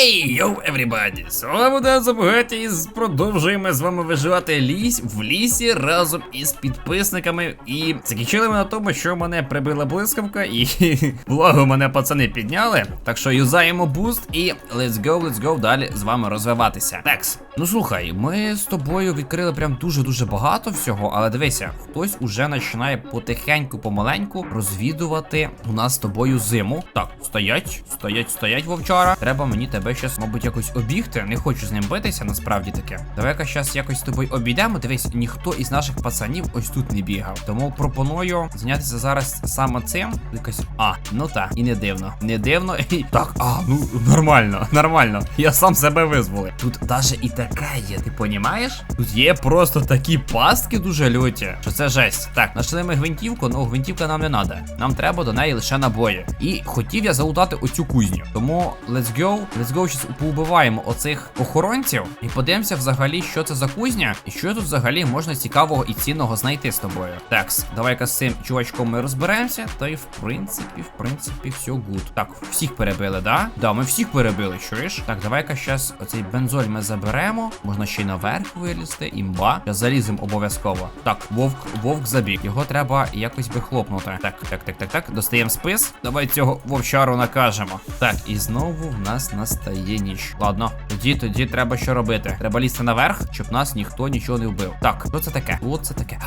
Ей, йоу, everybody! З вами Дензо Бугаті, і продовжуємо з вами виживати ліс в лісі разом із підписниками. І закінчили ми на тому, що мене прибила блискавка, і благо мене пацани підняли. Так що юзаємо буст і let's go, let's go далі з вами розвиватися. Текс. Ну слухай, ми з тобою відкрили прям дуже-дуже багато всього, але дивися, хтось уже починає потихеньку, помаленьку розвідувати у нас з тобою зиму. Так, стоять, стоять, стоять, вовчара. Треба мені тебе щас, мабуть, якось обігти. Не хочу з ним битися, насправді таке. Давай-ка щас якось з тобою обійдемо. Дивись, ніхто із наших пацанів ось тут не бігав. Тому пропоную зайнятися зараз саме цим. Якось. А, ну так, і не дивно. Не дивно. І так, а, ну нормально, нормально. Я сам себе визволив. Тут даже і таке є, ти понімаєш? Тут є просто такі пастки дуже люті, що це жесть. Так, знайшли ми гвинтівку, ну гвинтівка нам не треба. Нам треба до неї лише набої. І хотів я залутати оцю кузню. Тому let's go, let's go, щас поубиваємо оцих охоронців і подивимося взагалі, що це за кузня, і що тут взагалі можна цікавого і цінного знайти з тобою. Такс, давай-ка з цим чувачком ми розберемося. Та й в принципі, в принципі, все гуд. Так, всіх перебили, да? Да, ми всіх перебили, чуєш? Так, давай-ка щас оцей бензоль ми заберемо. Можна ще й наверх вилізти, імба. Я залізем обов'язково. Так, вовк, вовк забіг. Його треба якось би хлопнути. Так, так, так, так, так. Достаємо спис. Давай цього вовчару накажемо. Так, і знову в нас настає ніч. Ладно, тоді, тоді треба що робити. Треба лізти наверх, щоб нас ніхто нічого не вбив. Так, що це таке? О, це таке?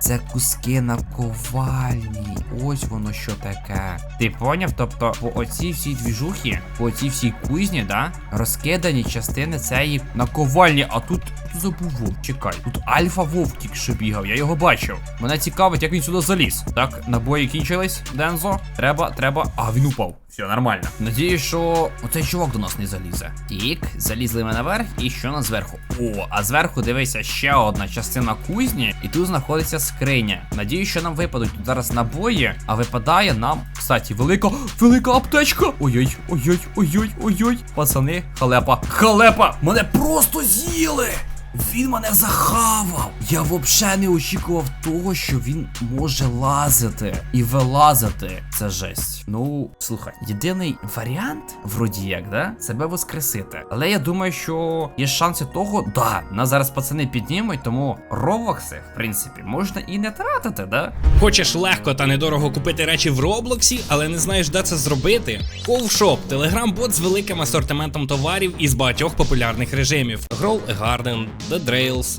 Це куски на ковальні. Ось воно що таке. Ти поняв? Тобто, по оці всій двіжухи, по оцій всій кузні, да, розкидані частини цієї наковальні, а тут. Тут забув вовк, чекай. Тут альфа вовк тільки що бігав, я його бачив. Мене цікавить, як він сюди заліз. Так, набої кінчились, Дензо. Треба, треба. А, він упав. Все нормально. Надіюсь, що оцей чувак до нас не залізе. Тік, залізли ми наверх, і що на зверху? О, а зверху дивися ще одна частина кузні, і тут знаходиться скриня. Надіюсь, що нам випадуть зараз набої, а випадає нам, кстати, велика, велика аптечка. Ой-ой, ой-ой, ой-ой, ой-ой. Пацани, халепа. Халепа! Мене просто з'їли! Він мене захавав. Я взагалі не очікував того, що він може лазити і вилазити. Це жесть. Ну, слухай, єдиний варіант, вроді як, да, себе воскресити. Але я думаю, що є шанси того, да, нас зараз пацани піднімуть, тому ровокси, в принципі, можна і не тратити, да? Хочеш легко та недорого купити речі в Роблоксі, але не знаєш, де це зробити? Ковшоп телеграм-бот з великим асортиментом товарів із багатьох популярних режимів: Grow a Garden, The Drails,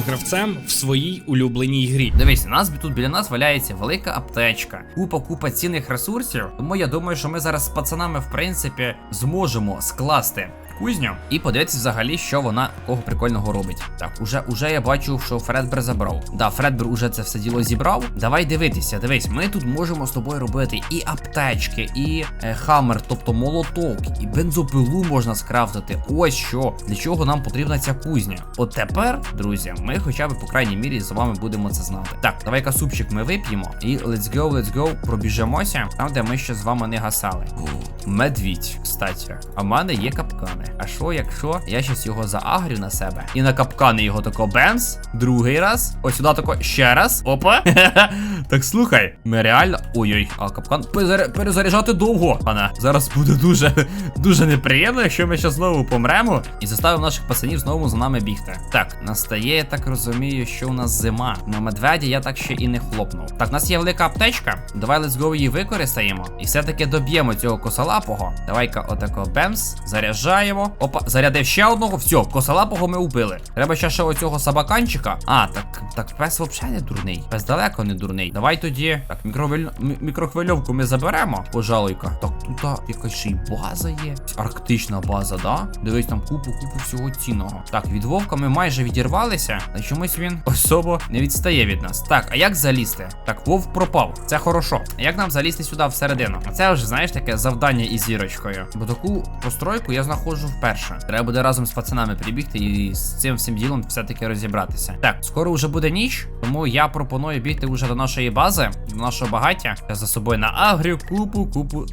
гравцем в своїй улюбленій грі. Дивись, у нас тут біля нас валяється велика аптечка, купа купа цінних ресурсів. Тому я думаю, що ми зараз з пацанами, в принципі, зможемо скласти кузню і подивитися взагалі, що вона такого прикольного робить. Так, уже, уже я бачу, що Фредбер забрав. Да, Фредбер уже це все діло зібрав. Давай дивитися, дивись, ми тут можемо з тобою робити і аптечки, і е, хаммер, тобто молоток, і бензопилу можна скрафтити. Ось що для чого нам потрібна ця кузня. От тепер, друзі, ми хоча б по крайній мірі з вами будемо це знати. Так, давай-ка супчик ми вип'ємо. І let's go, let's go, пробіжемося там, де ми ще з вами не гасали. Медвідь, кстати. А в мене є капкани. А що, якщо я щас його заагрю на себе? І на капкани його тако бемс. Другий раз. Ось сюди тако ще раз. Опа. так слухай, ми реально. Ой-ой, а капкан перезаря- перезаряджати довго. Пане, зараз буде дуже дуже неприємно, якщо ми ще знову помремо і заставимо наших пацанів знову за нами бігти. Так, настає, я так розумію, що у нас зима. На медведі я так ще і не хлопнув. Так, у нас є велика аптечка. Давай go її використаємо. І все-таки доб'ємо цього косолапого. Давай-ка отако бемс. Заряджаємо. Опа, зарядив ще одного. Все, косолапого ми убили. Треба ще ще оцього собаканчика. А, так, так, пес взагалі не дурний. Пес далеко не дурний. Давай тоді. Так, мікрохвильовку ми заберемо. Пожалуйка. Так, тут якась ще й база є. Арктична база, да? Дивись, там купу, купу всього цінного. Так, від вовка ми майже відірвалися, але чомусь він особо не відстає від нас. Так, а як залізти? Так, вовк пропав. Це хорошо. А як нам залізти сюди всередину? А це вже, знаєш, таке завдання із зірочкою. Бо таку постройку я знаходжу вперше. Треба буде разом з пацанами прибігти і з цим всім ділом все-таки розібратися. Так, скоро вже буде ніч, тому я пропоную бігти вже до нашої бази, до нашого багаття. Я за собою на агрю купу,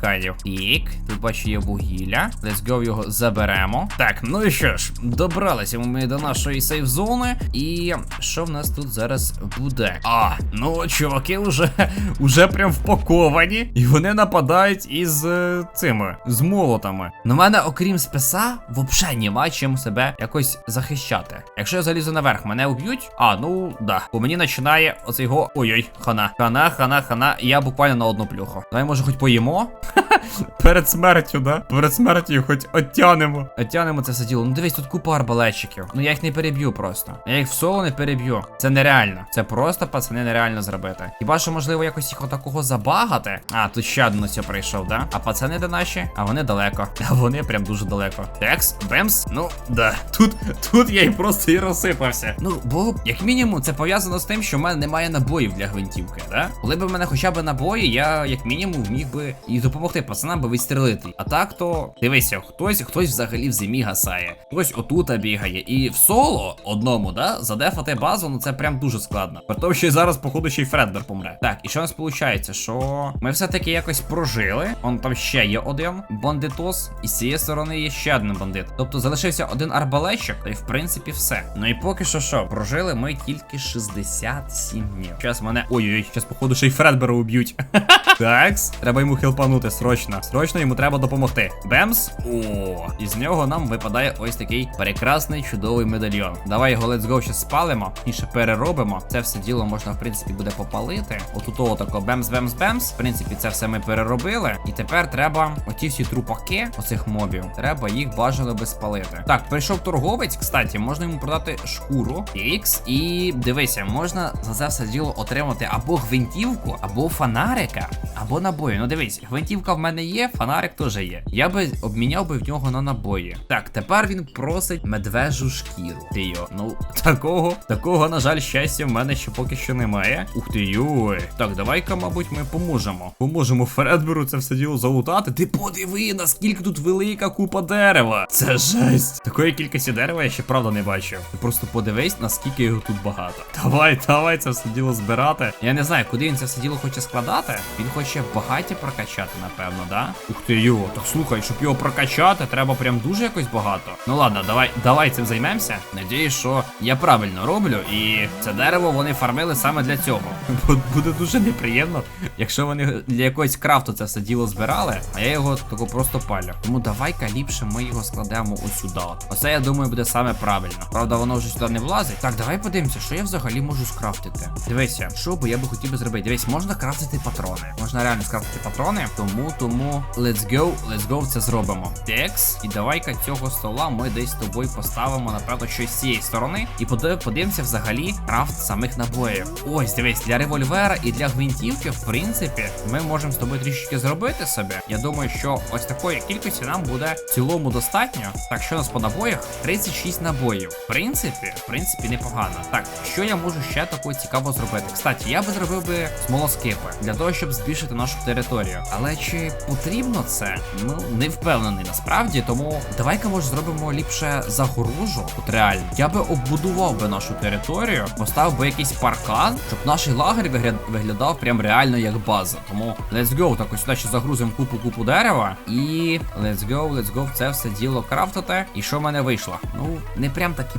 купу. Тік, тут бачу є вугілля. Let's go його заберемо. Так, ну і що ж, добралися ми до нашої сейф-зони. І що в нас тут зараз буде? А, ну чуваки вже, вже прям впаковані, і вони нападають із е, цими з молотами. На мене, окрім списа, взагалі нема чим себе якось захищати. Якщо я залізу наверх, мене уб'ють. А, ну да. Бо мені починає оцей го. Ой-ой, хана. Хана, хана, хана. Я буквально на одну плюху. Давай, може, хоч поїмо? Перед смертю, да? Перед смертю хоч оттянемо. Оттянемо це все діло. Ну дивись, тут купа арбалетчиків. Ну я їх не переб'ю просто. Я їх в соло не переб'ю. Це нереально. Це просто, пацани, нереально зробити. Хіба що можливо якось їх отакого забагати? А, тут ще один ось прийшов, да? А пацани де наші? А вони далеко. А вони прям дуже далеко. Текс, бемс. Ну, да. Тут, тут я і просто і розсипався. Ну, бо, як мінімум, це пов'язано з тим, що в мене немає набоїв для гвинтівки, да? Коли б в мене хоча б набої, я як мінімум міг би і допомогти пацанам би відстрелити. А так то дивися, хтось, хтось взагалі в зимі гасає, хтось отута бігає. І в соло одному, да, задефати базу, ну це прям дуже складно. При тому, що зараз, походу, ще й Фредбер помре. Так, і що у нас виходить? Що ми все-таки якось прожили. Он там ще є один бандитос, і з цієї сторони є ще один бандит. Тобто залишився один арбалетчик, й в принципі все. Ну і поки що що, прожили ми тільки 67 днів. Зараз мене. Ой-ой, зараз, походу, ще й Фредбера уб'ють. Такс, треба йому хелпанути срочно. Срочно йому треба допомогти. Бемс. О, із нього нам випадає ось такий прекрасний чудовий медальйон. Давай його let's go ще спалимо і переробимо. Це все діло можна, в принципі, буде попалити. Отут отако бемс, бемс, бемс. В принципі, це все ми переробили. І тепер треба оті всі трупаки оцих мобів. Треба їх бажано би спалити. Так, прийшов торговець, кстати, можна йому продати шкуру X. І дивися, можна за це все діло отримати або гвинтівку, або фонарика, або набої. Ну дивись, гвинтівка в мене є, фонарик теж є. Я би обміняв би в нього на набої. Так, тепер він просить медвежу шкіру. Ти йо. Ну, такого, такого, на жаль, щастя, в мене ще поки що немає. Ух ти йой. Так, давай-ка, мабуть, ми поможемо. Поможемо Фредберу це все діло залутати. Ти подиви, наскільки тут велика купа дерева. Це жесть. Такої кількості дерева я ще правда не бачив. Ти просто подивись, наскільки його тут багато. Давай, давай це все діло збирати. Я не знаю, куди він це все діло хоче складати. Він хоче багаття прокачати, напевно, да? Ух ти йо, так слухай, щоб його прокачати, треба прям дуже якось багато. Ну ладно, давай, давай цим займемося. Надіюсь, що я правильно роблю, і це дерево вони фармили саме для цього. Буде дуже неприємно, якщо вони для якогось крафту це все діло збирали, а я його тако просто палю. Тому давай-ка ліпше ми його складемо сюди. Оце я думаю буде саме правильно. Правда, воно вже сюди не влазить. Так, давай подивимося, що я взагалі можу скрафтити. Дивися, що би я би хотів би зробити. Дивись, можна крафтити патрони. Можна реально скрафтити патрони. Тому, тому, let's go, let's go, це зробимо. Текс. І давай-ка цього стола ми десь з тобою поставимо, напевно, щось з цієї сторони. І поди- подивимося взагалі крафт самих набоїв. Ось, дивись, для револьвера і для гвинтівки, в принципі, ми можемо з тобою трішечки зробити собі. Я думаю, що ось такої кількості нам буде в цілому достатньо. Так, що у нас по набоях? 36 набоїв. В принципі, в принципі, непогано. Так, що я можу ще такого цікаво зробити? Кстати, я би зробив би смолоскипи для того, щоб збільшити нашу територію. Але чи потрібно це? Ну, не впевнений насправді, тому давай-ка може зробимо ліпше загорожу. От реально. Я би оббудував би нашу територію, поставив би якийсь паркан, щоб наш лагерь вигля- виглядав прям реально як база. Тому let's go. Так ось сюди ще загрузимо купу купу дерева. І let's go, let's go. Це все діло крафтити. І що в мене вийшло? Ну, не прям так і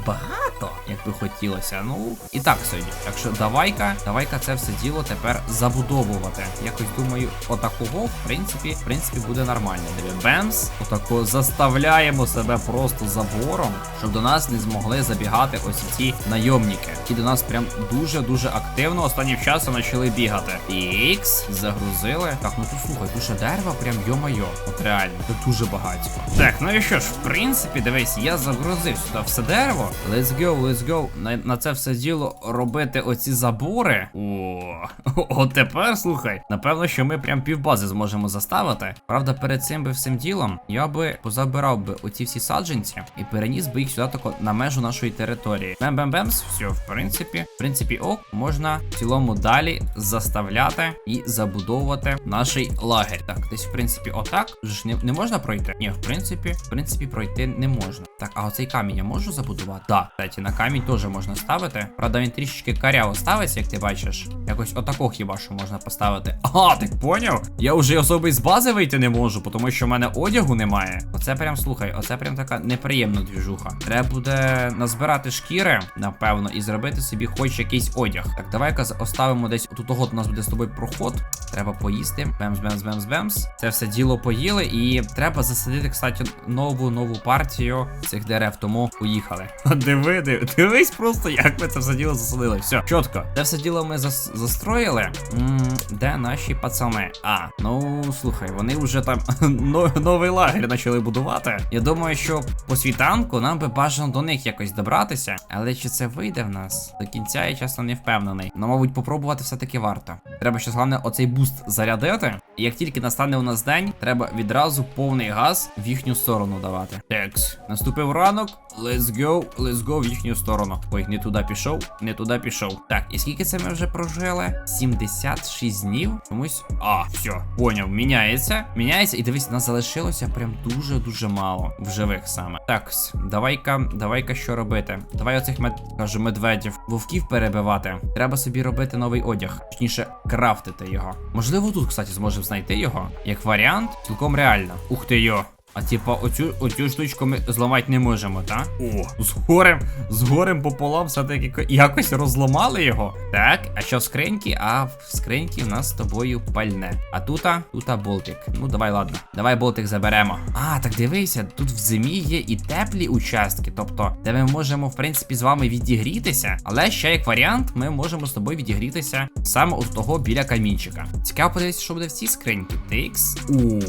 багато, як би хотілося. Ну, і так сьогодні. Так що давай-ка, давай-ка це все діло тепер забудовувати. Якось думаю, отакого, в принципі, в принципі, буде нормально. Диви, бемс, отако заставляємо себе просто забором, щоб до нас не змогли забігати ось ці найомники, які до нас прям дуже-дуже активно останнім часом почали бігати. Ікс, загрузили. Так, ну тут слухай, ще дерева, прям йо-майо. От реально, тут дуже багатько. Так, ну і що ж, в принципі, дивись, я загрузив сюди все дерево. Let's go. Go, let's go. На, на це все діло робити оці забори. О, от тепер слухай. Напевно, що ми прям півбази зможемо заставити. Правда, перед цим би всім ділом я би позабирав би оці всі саджанці і переніс би їх сюди тако на межу нашої території. Бем-бем-бемс, все, в принципі, в принципі, ок, можна в цілому далі заставляти і забудовувати наш лагерь. Так, десь в принципі, отак. Вже ж не, не можна пройти? Ні, в принципі, в принципі, пройти не можна. Так, а оцей камінь я можу забудувати? Так, кстати, на камінь теж можна ставити. Правда, він трішечки каряво ставиться, як ти бачиш. Якось отако хіба що можна поставити. А, ти поняв? Я вже особи з бази вийти не можу, тому що в мене одягу немає. Оце прям слухай, оце прям така неприємна двіжуха. Треба буде назбирати шкіри, напевно, і зробити собі хоч якийсь одяг. Так, давай-ка оставимо десь отут от у нас буде з тобою проход. Треба поїсти. Бемс, бемс, бемс, бемс. Це все діло поїли, і треба засадити, кстати, нову нову партію цих дерев. Тому поїхали. Диви, диви, дивись просто, як ми це все діло засадили. Все, чітко. Це все діло ми зас застроїли. м де наші пацани? А, ну слухай, вони вже там новий лагерь почали будувати. Я думаю, що по світанку нам би бажано до них якось добратися. Але чи це вийде в нас? До кінця я чесно не впевнений. Ну, мабуть, попробувати все-таки варто. Треба ще головне оцей буст зарядити. І як тільки настане у нас день, треба відразу повний газ в їхню сторону давати. Текс. Наступив ранок. Let's go, let's go в їхню сторону. Ой, не туди пішов, не туди пішов. Так, і скільки це ми вже прожили? 76 днів. Чомусь. А, все, поняв. Міняється. Міняється, і дивись, нас залишилося прям дуже-дуже мало в живих саме. Так, давай-ка, давай-ка що робити? Давай оцих мед... кажу, медведів, вовків перебивати. Треба собі робити новий одяг. Точніше, крафтити його. Можливо, тут, кстати, зможемо знайти його. Як варіант, цілком реально. Ух ти йо. А типа, оцю, оцю штучку ми зламати не можемо, так? О, з горем, з горем пополам все-таки якось розламали його. Так, а що в скриньки? А в скриньки в нас з тобою пальне. А тута, тута болтик. Ну давай, ладно. Давай болтик заберемо. А, так дивися, тут в зимі є і теплі участки, тобто, де ми можемо, в принципі, з вами відігрітися. Але ще як варіант, ми можемо з тобою відігрітися саме от того біля камінчика. Цікаво подивитися, що буде в цій скриньці. Тикс. О,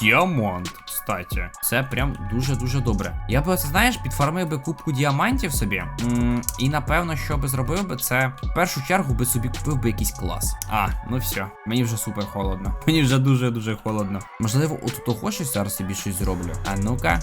діамант. Кстати, це прям дуже-дуже добре. Я би це знаєш, підфармив би кубку діамантів собі. М, і напевно, що би зробив би це в першу чергу би собі купив би якийсь клас. А, ну все, мені вже супер холодно. Мені вже дуже-дуже холодно. Можливо, от того щось зараз собі щось зроблю. А ну-ка.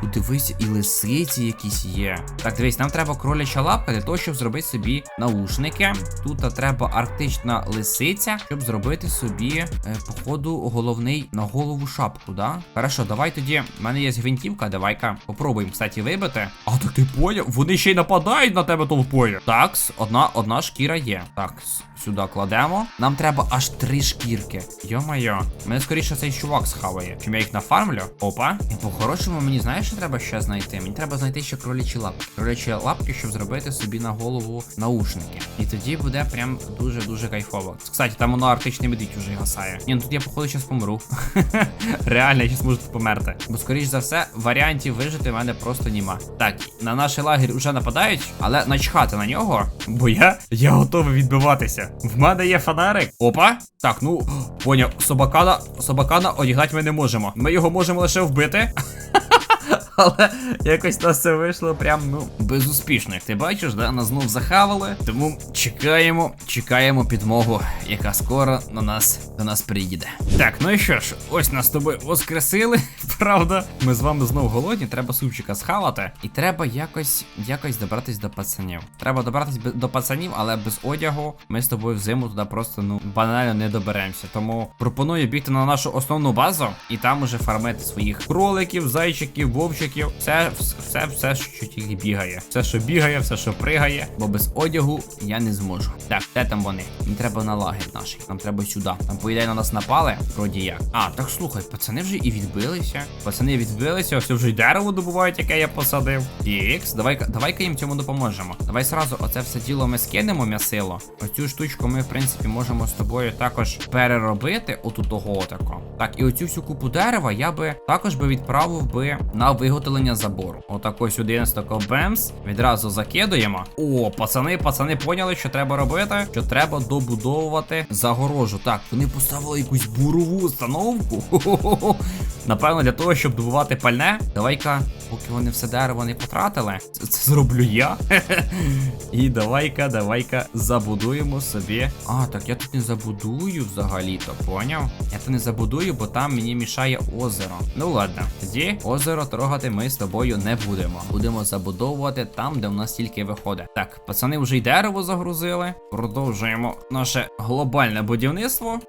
Тут дивись, і лисиці якісь є. Так, дивись, нам треба кроляча лапка для того, щоб зробити собі наушники. Тут треба арктична лисиця, щоб зробити собі, е, походу, головний на голову шапку, да? Хорошо, давай тоді. У мене є гвинтівка, давай-ка попробуємо, кстати, вибити. А так ти поняв? Вони ще й нападають на тебе толпою. Такс, одна, одна шкіра є. Так, с- сюди кладемо. Нам треба аж три шкірки. Йо-моє, мене скоріше цей чувак схаває. Чим я їх нафармлю? Опа. І по-хорошому мені знаєш, що треба ще знайти? Мені треба знайти ще кролячі лапки. Кролячі лапки, щоб зробити собі на голову наушники. І тоді буде прям дуже-дуже кайфово. Кстати, там воно арктичний медвідь вже гасає. Ні, ну тут я походу зараз помру. Реально, я зараз можу тут померти. Бо скоріш за все, варіантів вижити в мене просто нема. Так, на наш лагерь вже нападають, але начхати на нього, бо я, я готовий відбиватися. В мене є фонарик. Опа. Так, ну поняв, собакана, собакана одігнати ми не можемо. Ми його можемо лише вбити. Але якось нас це вийшло прям ну безуспішно. Як ти бачиш, да, нас знов захавали. Тому чекаємо, чекаємо підмогу, яка скоро на нас до нас приїде. Так, ну і що ж, ось нас з тобою воскресили. Правда, ми з вами знов голодні, треба супчика схавати. І треба якось якось добратись до пацанів. Треба добратись до пацанів, але без одягу ми з тобою взиму туди просто ну банально не доберемося. Тому пропоную бігти на нашу основну базу і там уже фармити своїх кроликів, зайчиків, вовчиків. Все, все, все, що тільки бігає. Все, що бігає, все, що пригає, бо без одягу я не зможу. Так, де там вони? Мені треба на лагерь наш. Нам треба сюди. Там, по ідеї, на нас напали. Вроді як. А, так слухай, пацани вже і відбилися. Пацани відбилися, ось вже й дерево добувають, яке я посадив. Ікс, давай-ка, давай-ка їм цьому допоможемо. Давай сразу оце все діло ми скинемо м'ясило. Оцю штучку ми, в принципі, можемо з тобою також переробити оту того отако. Так, і оцю всю купу дерева я би також би відправив би на виготовлення забору. Отако сюди нас тако бемс. Відразу закидуємо. О, пацани, пацани поняли, що треба робити. Що треба добудовувати загорожу. Так, вони поставили якусь бурову установку. Хо-хо-хо. Напевно, для того, щоб добувати пальне, давай-ка поки вони все дерево не потратили, це, це зроблю я. І давай-ка, давай-ка забудуємо собі. А, так я тут не забудую взагалі-то, поняв? Я то не забудую, бо там мені мішає озеро. Ну ладно, тоді озеро трогати ми з тобою не будемо. Будемо забудовувати там, де в нас тільки виходить. Так, пацани вже й дерево загрузили. Продовжуємо наше глобальне будівництво.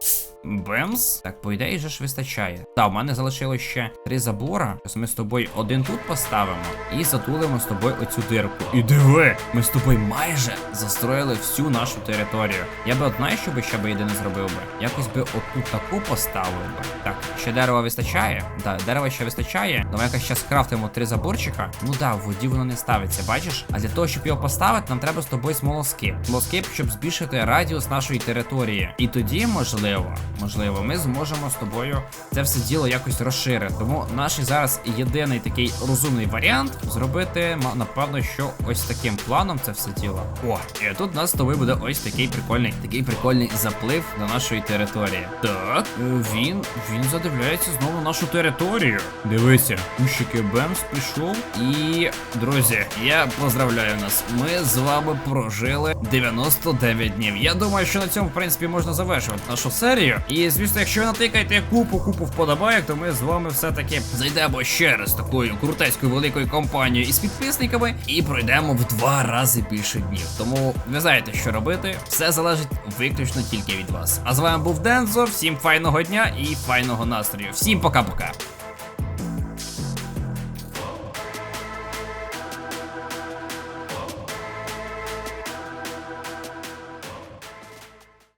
Бемс. Так, по ідеї же ж вистачає. Та, в мене залишилось ще три забора. Зараз ми з тобою один тут поставимо і затулимо з тобою оцю дирку. І диви, ми з тобою майже застроїли всю нашу територію. Я би знаєш, що би ще би єдине зробив би? Якось би отут таку поставив би. Так, ще дерева вистачає. Да, дерева ще вистачає. Давай якось зараз крафтимо три заборчика. Ну да, в воді воно не ставиться, бачиш? А для того, щоб його поставити, нам треба з тобою смолоскип. Смолоскип, щоб збільшити радіус нашої території. І тоді, можливо, можливо, ми зможемо з тобою це все діло якось розширити. Тому наш зараз єдиний такий розумний варіант зробити, напевно, що ось таким планом це все діло. О, і тут у нас з тобою буде ось такий прикольний, такий прикольний заплив до нашої території. Так, е, він він задивляється знову на нашу територію. Дивися, кущики Бемс пішов. І друзі, я поздравляю нас. Ми з вами прожили 99 днів. Я думаю, що на цьому в принципі можна завершувати нашу серію. І звісно, якщо ви натикаєте купу купу вподобайок, то ми з вами все-таки зайдемо ще раз такою крутецькою великою компанією із підписниками і пройдемо в два рази більше днів. Тому ви знаєте, що робити. Все залежить виключно тільки від вас. А з вами був Дензо. Всім файного дня і файного настрою. Всім пока-пока.